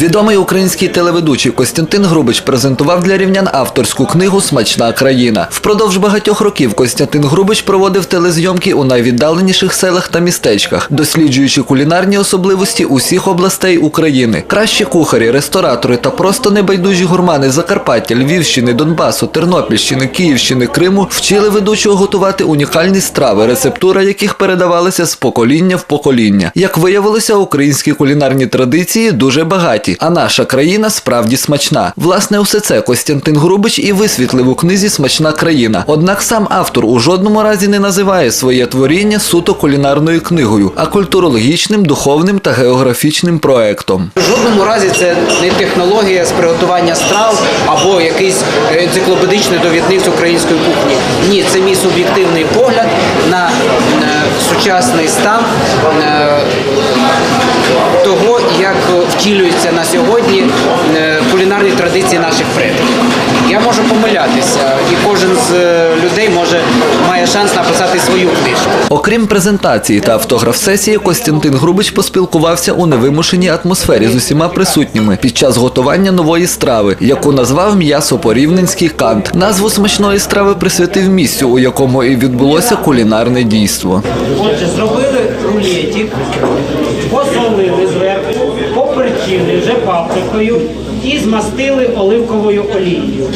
Відомий український телеведучий Костянтин Грубич презентував для рівнян авторську книгу Смачна країна. Впродовж багатьох років Костянтин Грубич проводив телезйомки у найвіддаленіших селах та містечках, досліджуючи кулінарні особливості усіх областей України. Кращі кухарі, ресторатори та просто небайдужі гурмани Закарпаття, Львівщини, Донбасу, Тернопільщини, Київщини, Криму вчили ведучого готувати унікальні страви, рецептура яких передавалася з покоління в покоління. Як виявилося, українські кулінарні традиції дуже багаті, а наша країна справді смачна. Власне, усе це Костянтин Грубич і висвітлив у книзі Смачна країна. Однак сам автор у жодному разі не називає своє творіння суто кулінарною книгою, а культурологічним, духовним та географічним проектом. В жодному разі це не технологія з приготування страв або якийсь енциклопедичний довідник з української кухні. Ні, це мій суб'єктивний погляд на е, сучасний стан е, втілюються на сьогодні е, кулінарні традиції наших предків. Я можу помилятися, і кожен з е, людей може має шанс написати свою книжку. Окрім презентації та автограф-сесії, Костянтин Грубич поспілкувався у невимушеній атмосфері з усіма присутніми під час готування нової страви, яку назвав м'ясо порівненський кант. Назву смачної страви присвятив місцю, у якому і відбулося кулінарне дійство. Отже, зробили рулетик, посолили зверху, поперчили вже паприкою і змастили оливковою олією.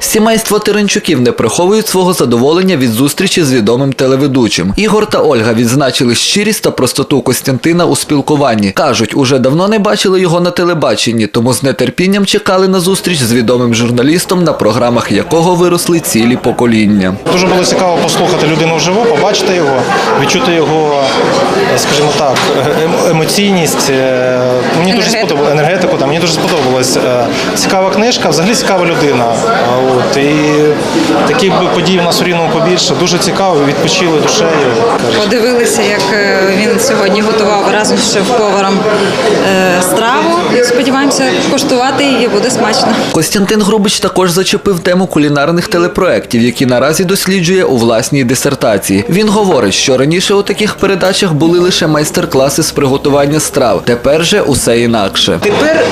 Сімейство Теренчуків не приховують свого задоволення від зустрічі з відомим телеведучим. Ігор та Ольга відзначили щирість та простоту Костянтина у спілкуванні. кажуть, уже давно не бачили його на телебаченні, тому з нетерпінням чекали на зустріч з відомим журналістом, на програмах якого виросли цілі покоління. Дуже було цікаво послухати людину вживу, побачити його, відчути його, скажімо так, ем- емоційність. Е, Мені дуже сподобалося енергетику. Там мені дуже сподобалась Е, цікава книжка, взагалі цікава людина. А От і таких би подій в нас у рівному побільше. Дуже цікаво, відпочили душею. Подивилися, як е, він сьогодні готував разом з шеф-поваром е, страву. Сподіваємося, коштувати її буде смачно. Костянтин Грубич також зачепив тему кулінарних телепроєктів, які наразі досліджує у власній дисертації. Він говорить, що раніше у таких передачах були лише майстер-класи з приготування страв. Тепер же усе інакше. Тепер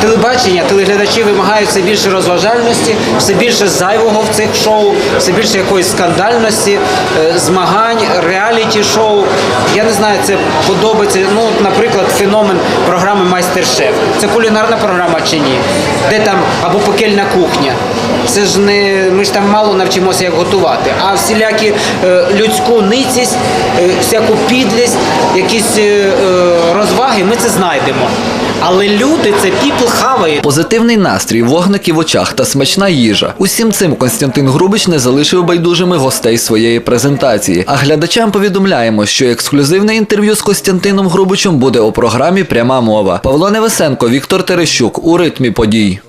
телебачення, телеглядачі вимагають все більше розважальності, все більше зайвого в цих шоу, все більше якоїсь скандальності, е, змагань, реаліті-шоу. Я не знаю, це подобається. Ну, наприклад, феномен програми Майстер-шеф. Це кулінарна програма чи ні? Де там або пекельна кухня. Це ж не ми ж там мало навчимося як готувати, а всілякі е, людську ницість, е, всяку підлість, якісь е, е, розваги, ми це знайдемо. Але люди це people хавають. Позитивний настрій, вогники в очах та смачна їжа. Усім цим Костянтин Грубич не залишив байдужими гостей своєї презентації. А глядачам повідомляємо, що ексклюзивне інтерв'ю з Костянтином Грубичем буде у програмі Пряма мова. Павло Невесенко, Віктор Терещук у ритмі подій.